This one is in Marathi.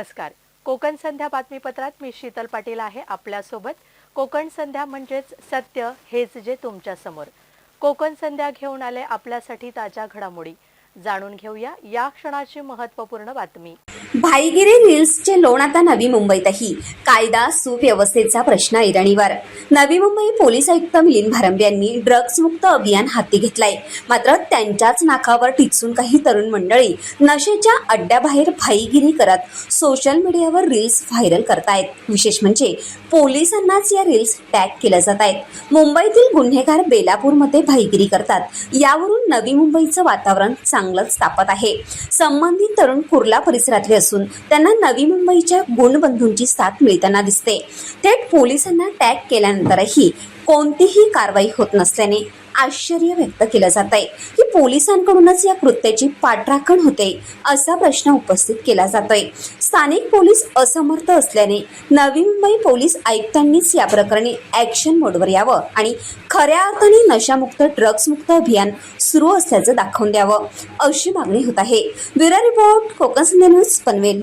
नमस्कार. कोकण संध्या बातमीपत्रात मी शीतल पाटील आहे आपल्यासोबत. कोकण संध्या म्हणजेच सत्य हेच जे तुमच्यासमोर. कोकण संध्या घेऊन आले आपल्यासाठी ताज्या घडामोडी. जाणून घेऊया या क्षणाची महत्त्वपूर्ण बातमी. भाईगिरी रील्सचे लोण आता नवी मुंबईतही. कायदा सुव्यवस्थेचा प्रश्न ऐरणीवर. नवी मुंबई पोलीस आयुक्त मिलिंद भारंबे यांनी ड्रग्ज मुक्त अभियान हाती घेतलंय. मात्र त्यांच्याच नाकावर टिचून काही तरुण मंडळी नशेच्या अड्ड्याबाहेर भाईगिरी करत सोशल मीडियावर रील्स व्हायरल करतायत. विशेष म्हणजे पोलिसांनाच या रील्स टॅग केल्या जात आहेत मुंबईतील गुन्हेगार बेलापूरमध्ये भाईगिरी करतात. यावरून नवी मुंबईचं वातावरण चांगलंच तापत आहे. संबंधित तरुण कुर्ला परिसरातले असून त्यांना नवी मुंबईच्या गुणबंधूंची साथ मिळताना दिसते. थेट पोलिसांना टॅग केल्यानंतरही कोणतीही कारवाई होत नसल्याने आश्चर्य व्यक्त केलं जात आहे की पोलिसांकडूनच या कृत्याची पाठराखण होते असा प्रश्न उपस्थित केला जातोय. स्थानिक पोलीस असमर्थ असल्याने नवी मुंबई पोलीस आयुक्तांनीच या प्रकरणी ऍक्शन मोडवर यावं आणि खऱ्या अर्थाने नशामुक्त ड्रग्जमुक्त अभियान सुरू असल्याचं दाखवून द्यावं अशी मागणी होत आहे. Bureau report Konkan news Panvel.